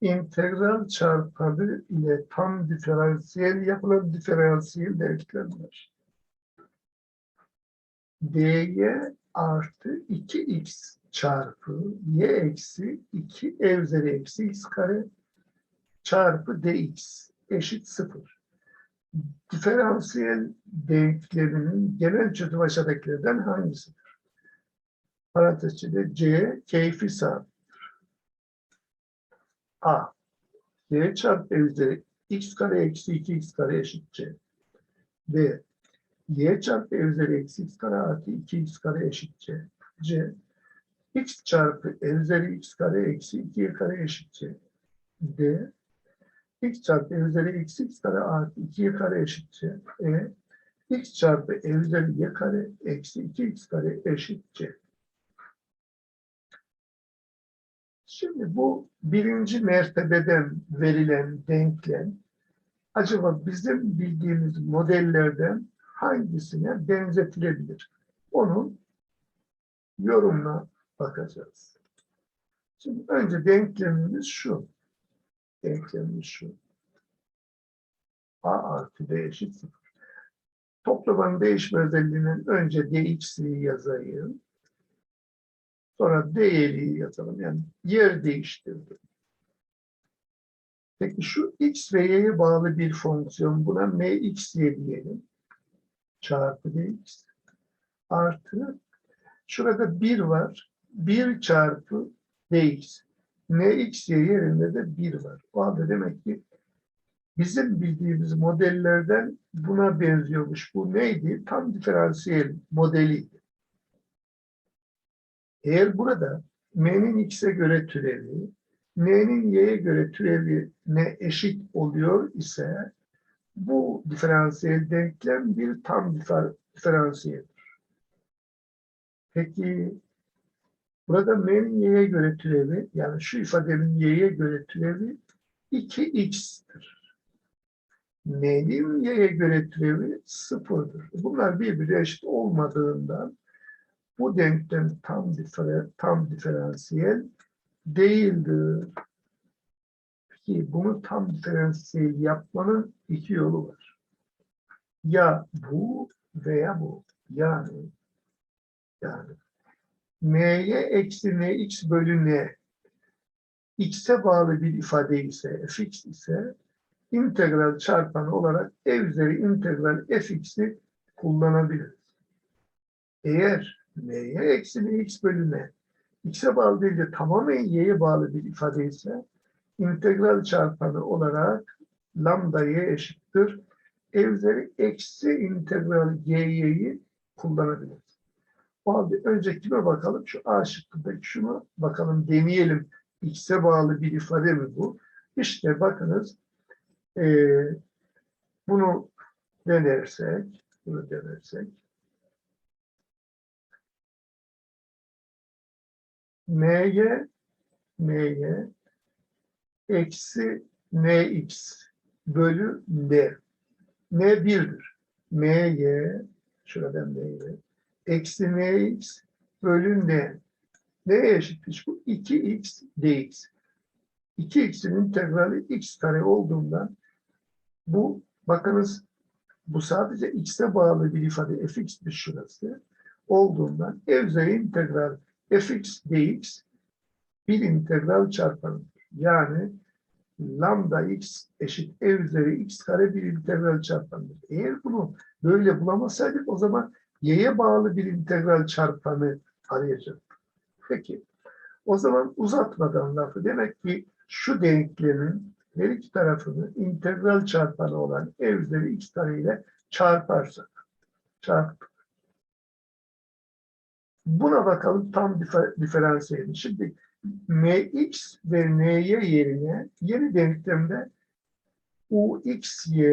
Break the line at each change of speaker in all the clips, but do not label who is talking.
integral çarpanı ile tam diferansiyel yapılan diferansiyel denklemler. dy artı 2x çarpı y eksi 2 e üzeri eksi x kare çarpı dx eşit 0. Diferansiyel denkleminin genel çözüm aşağıdakilerden hangisidir? Parantez içinde c keyfi sabit. A. Y çarpı üzeri x kare eksi 2x kare eşit c. B. Y çarpı üzeri eksi x kare artı 2x kare eşit c. C. x çarpı üzeri x kare eksi 2y kare eşit c. D. x çarpı üzeri eksi x kare artı 2y kare eşit c. E. x çarpı üzeri y kare eksi 2x kare eşit c. Şimdi bu birinci mertebeden verilen denklem acaba bizim bildiğimiz modellerden hangisine benzetilebilir? Onun yorumuna bakacağız. Şimdi önce denklemimiz şu. Denklemimiz şu. A artı B eşit sıfır. Toplamanın değişme özelliğinin önce dx'yi yazayım. Sonra değeri yazalım. Yani yer değiştirdim. Peki şu x ve y'ye bağlı bir fonksiyon. Buna mx y diyelim. Çarpı dx. Artı şurada 1 var. 1 çarpı dx. mx y yerinde de 1 var. O halde demek ki bizim bildiğimiz modellerden buna benziyormuş. Bu neydi? Tam diferansiyel modeliydi. Eğer burada m'nin x'e göre türevi, n'nin y'ye göre türevi ne eşit oluyor ise bu diferansiyel denklem bir tam difer, diferansiyeldir. Peki burada m'nin y'ye göre türevi yani şu ifadenin y'ye göre türevi 2x'tir. N'nin y'ye göre türevi sıfırdır. Bunlar birbiri eşit olmadığından bu denklem tam, difere, tam diferansiyel değildir. Peki bunu tam diferansiyel yapmanın iki yolu var. Ya bu veya bu. Yani yani m'ye eksi nx bölü n x'e bağlı bir ifade ise fx ise integral çarpanı olarak e üzeri integral fx'i kullanabiliriz. Eğer m'ye eksi x bölü n. x'e bağlı değil de tamamen y'ye bağlı bir ifade ise integral çarpanı olarak lambda y eşittir. E üzeri eksi integral gy'yi kullanabiliriz. O halde önce kime bakalım? Şu A şıkkındaki şunu bakalım deneyelim. X'e bağlı bir ifade mi bu? İşte bakınız ee, bunu denersek bunu denersek m'ye m'ye eksi nx bölü n. n birdir. m'ye şuradan m'ye eksi nx bölü n. Neye eşittir? Bu 2x dx. 2x'in integrali x kare olduğundan bu bakınız bu sadece x'e bağlı bir ifade fx'tir şurası olduğundan ev üzeri integral fx dx bir integral çarpanıdır. Yani lambda x eşit e üzeri x kare bir integral çarpanıdır. Eğer bunu böyle bulamasaydık o zaman y'ye bağlı bir integral çarpanı arayacaktık. Peki o zaman uzatmadan lafı demek ki şu denklemin her iki tarafını integral çarpanı olan e üzeri x kare ile çarparsak çarp Buna bakalım tam difer, diferansiyeli. Şimdi mx ve ny yerine yeni denklemde uxy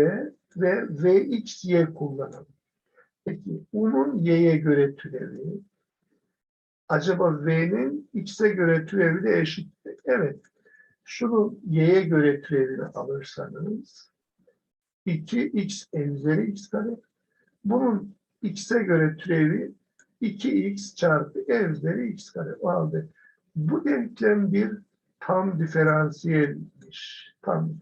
ve vxy kullanalım. Peki u'nun y'ye göre türevi acaba v'nin x'e göre türevi de eşit. Evet. Şunu y'ye göre türevini alırsanız 2x en üzeri x kare. Bunun x'e göre türevi 2x çarpı e üzeri x kare. O halde bu denklem bir tam diferansiyel imiş. Tam.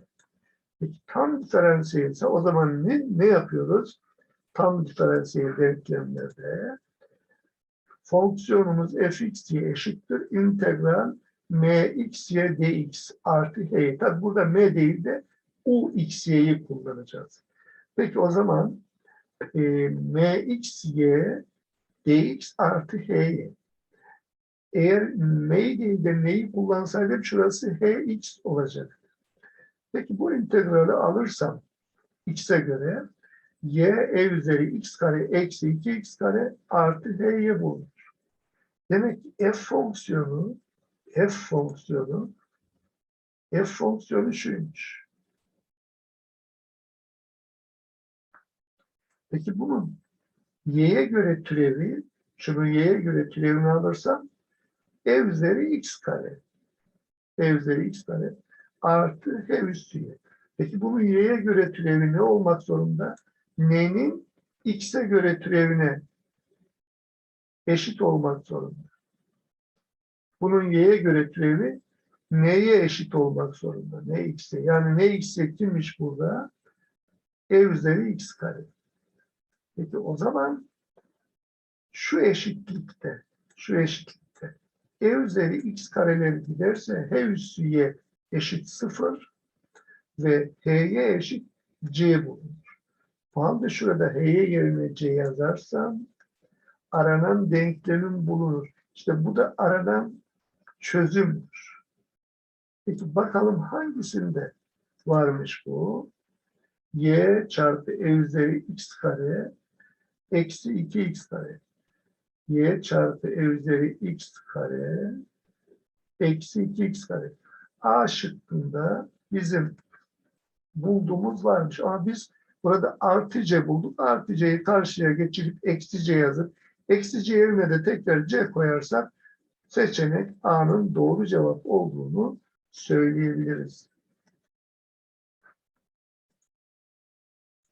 Peki tam diferansiyel ise o zaman ne, ne yapıyoruz? Tam diferansiyel denklemlerde fonksiyonumuz fx y eşittir integral mx y dx artı h. Tabi burada m değil de ux y'yi kullanacağız. Peki o zaman e, mx y dx artı hy. Eğer m değil de neyi kullansaydım şurası hx olacak. Peki bu integrali alırsam x'e göre y e üzeri x kare eksi 2x kare artı h'ye bulunur. Demek ki f fonksiyonu f fonksiyonu f fonksiyonu şuymuş. Peki bunun y'ye göre türevi, şunu y'ye göre türevini alırsam e üzeri x kare. e üzeri x kare artı h üstü y. Peki bunun y'ye göre türevi ne olmak zorunda? N'nin x'e göre türevine eşit olmak zorunda. Bunun y'ye göre türevi n'ye eşit olmak zorunda. Ne x'e. Yani ne x'e kimmiş burada? e üzeri x kare. Peki o zaman şu eşitlikte, şu eşitlikte e üzeri x kareleri giderse h üssü y eşit sıfır ve h'ye eşit c bulunur. O halde şurada h'ye yerine c yazarsam aranan denklemin bulunur. İşte bu da aranan çözümdür. Peki bakalım hangisinde varmış bu? y çarpı e üzeri x kare eksi 2x kare. y çarpı e üzeri x kare eksi 2x kare. A şıkkında bizim bulduğumuz varmış. Ama biz burada artı c bulduk. Artı c'yi karşıya geçirip eksi c yazıp eksi c yerine de tekrar c koyarsak seçenek A'nın doğru cevap olduğunu söyleyebiliriz.